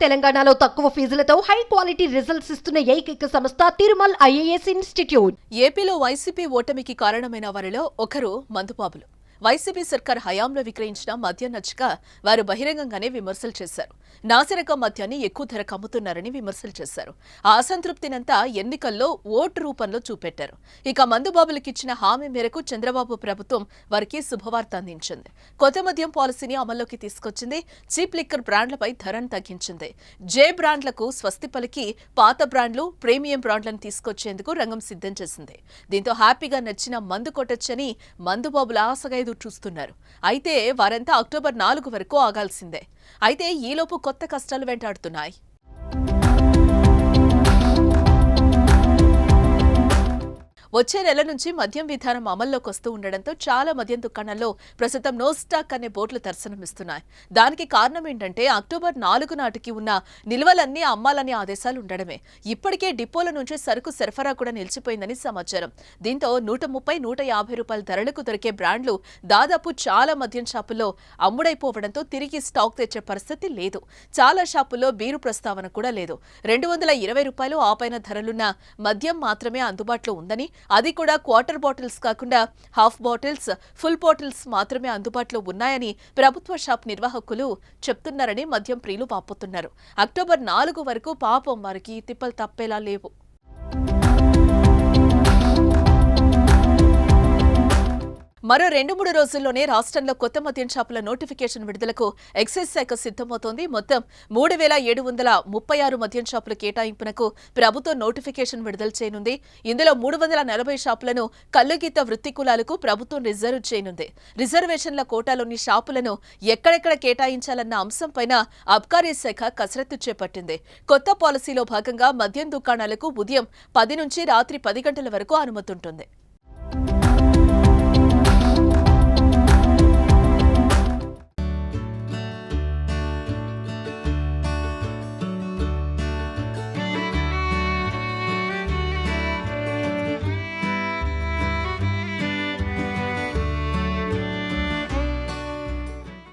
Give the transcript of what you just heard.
తెలంగాణలో తక్కువ ఫీజులతో high quality results ఇస్తున్న ఏకైక సంస్థ తిరుమల్ ఐఏఎస్ ఇన్స్టిట్యూట్. ఏపీలో వైసీపీ ఓటమికి కారణమైన వారిలో ఒకరు మందుబాబులు. వైసీపీ సర్కార్ హయాంలో విక్రయించిన మద్యం నచ్చక వారు బహిరంగంగానే విమర్శలు చేశారు. నాసిరకం మద్యాన్ని ఎక్కువ ధరకు అమ్ముతున్నారని విమర్శలు చేశారు. ఆ అసంతృప్తినంతా ఎన్నికల్లో ఓటు రూపంలో చూపెట్టారు. ఇక మందుబాబులకిచ్చిన హామీ మేరకు చంద్రబాబు ప్రభుత్వం వారికి శుభవార్త అందించింది. కొత్త మద్యం పాలసీని అమల్లోకి తీసుకొచ్చింది. చీప్ లిక్కర్ బ్రాండ్లపై ధరను తగ్గించింది. జే బ్రాండ్లకు స్వస్తి పలికి పాత బ్రాండ్లు ప్రీమియం బ్రాండ్లను తీసుకొచ్చేందుకు రంగం సిద్ధం చేసింది. దీంతో హ్యాపీగా నచ్చిన మందు కొట్టొచ్చని మందుబాబుల ఆశగా ఎదురుచూస్తున్నారు అయితే వారంతా అక్టోబర్ నాలుగు వరకు ఆగాల్సిందే. అయితే ఈలోపు కొత్త కష్టాలు వెంటాడుతున్నాయి. వచ్చే నెల నుంచి మద్యం విధానం అమల్లోకి వస్తూ ఉండడంతో చాలా మద్యం దుకాణాల్లో ప్రస్తుతం నో స్టాక్ అనే బోర్డులు దర్శనమిస్తున్నాయి. దానికి కారణం ఏంటంటే అక్టోబర్ నాలుగు నాటికి ఉన్న నిల్వలన్నీ అమ్మాలనే ఆదేశాలు ఉండడమే. ఇప్పటికే డిపోల నుంచి సరుకు సరఫరా కూడా నిలిచిపోయిందని సమాచారం. దీంతో నూట ముప్పై నూట యాభై రూపాయల ధరలకు దొరికే బ్రాండ్లు దాదాపు చాలా మద్యం షాపుల్లో అమ్ముడైపోవడంతో తిరిగి స్టాక్ తెచ్చే పరిస్థితి లేదు. చాలా షాపుల్లో బీరు ప్రస్తావన కూడా లేదు. రెండు వందల ఇరవై రూపాయలు ఆపైన ధరలున్న మద్యం మాత్రమే అందుబాటులో ఉందని అది కూడా క్వార్టర్ బాటిల్స్ కాకుండా హాఫ్ బాటిల్స్ ఫుల్ బాటిల్స్ మాత్రమే అందుబాటులో ఉన్నాయని ప్రభుత్వ షాప్ నిర్వాహకులు చెప్తున్నారని మద్యం ప్రియులు పాపుతున్నారు అక్టోబర్ నాలుగు వరకు పాపం వారికి తిప్పలు తప్పేలా లేవు. మరో రెండు మూడు రోజుల్లోనే రాష్ట్రంలో కొత్త మద్యం షాపుల నోటిఫికేషన్ విడుదలకు ఎక్సైజ్ శాఖ సిద్ధమవుతోంది. మొత్తం మూడు వేల ఏడు వందల ముప్పై ఆరు మద్యం షాపుల కేటాయింపునకు ప్రభుత్వం నోటిఫికేషన్ విడుదల చేయనుంది. ఇందులో మూడు వందల నలభై షాపులను కల్లుగీత వృత్తి కులాలకు ప్రభుత్వం రిజర్వ్ చేయనుంది. రిజర్వేషన్ల కోటాలోని షాపులను ఎక్కడెక్కడ కేటాయించాలన్న అంశంపైన అబ్కారీ శాఖ కసరత్తు చేపట్టింది. కొత్త పాలసీలో భాగంగా మద్యం దుకాణాలకు ఉదయం పది నుంచి రాత్రి పది గంటల వరకు అనుమతి ఉంటుంది.